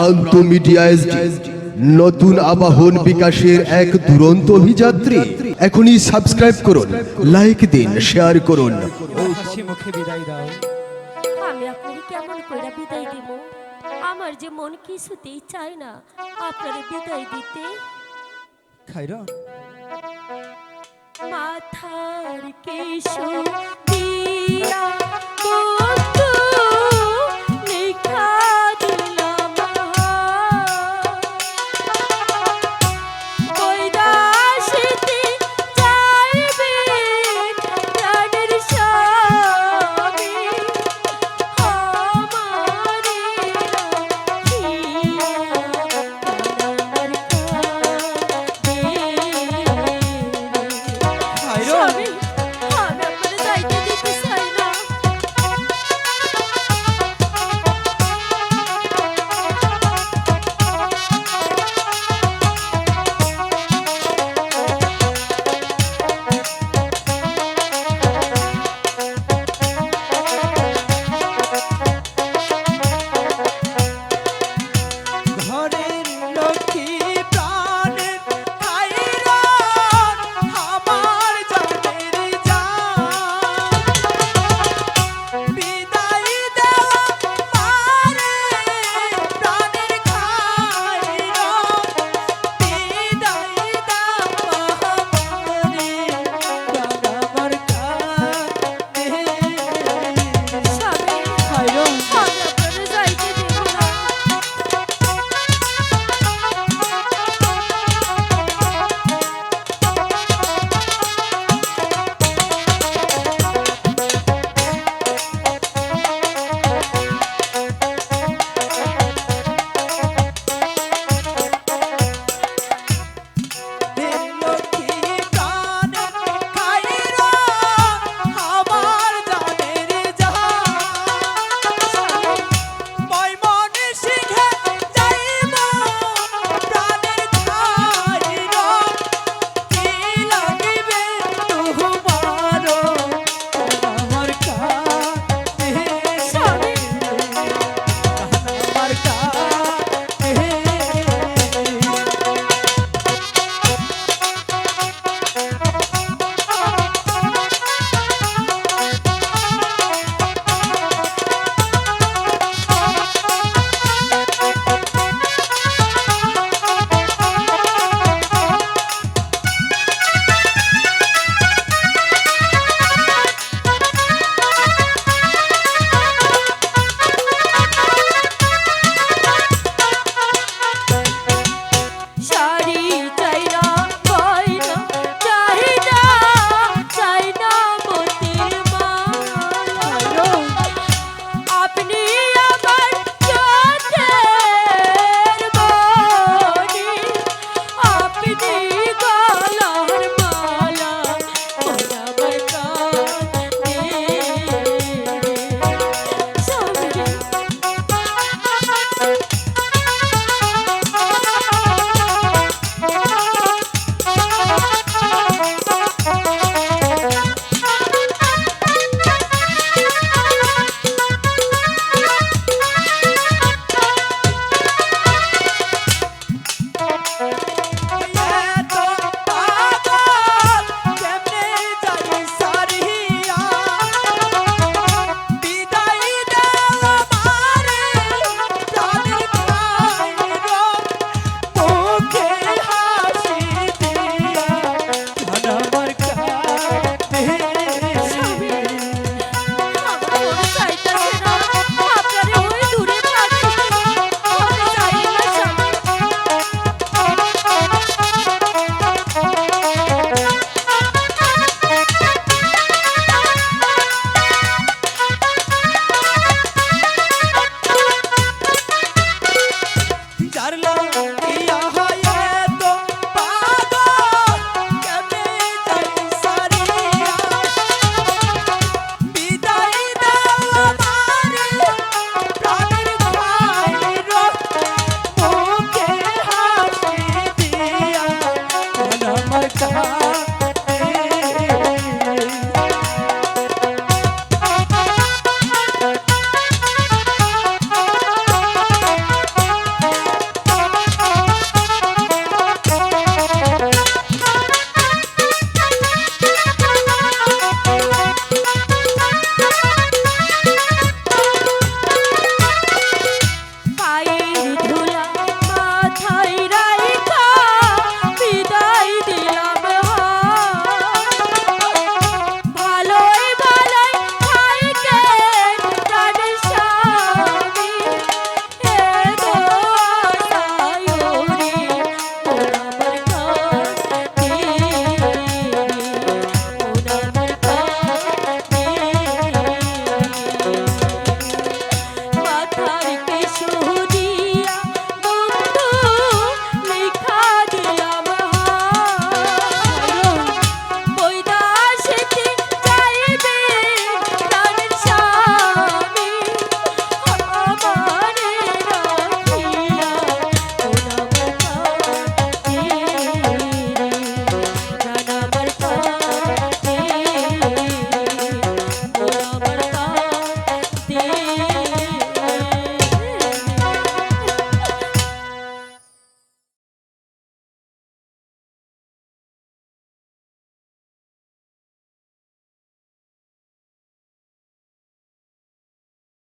প্রান্ত মিডিয়া নতুন আবাহন বিকাশের এক দুরন্ত অভিযাত্রী। এখনই সাবস্ক্রাইব করুন লাইক দিন শেয়ার করুন। হাসি মুখে বিদায় দাও। আমি আপনাকে কেমন করে বিদায় দিব? আমার যে মন কিছুতেই চায় না আপনারে বিদায় দিতে। খাইরন মাথার কেশু দিয়া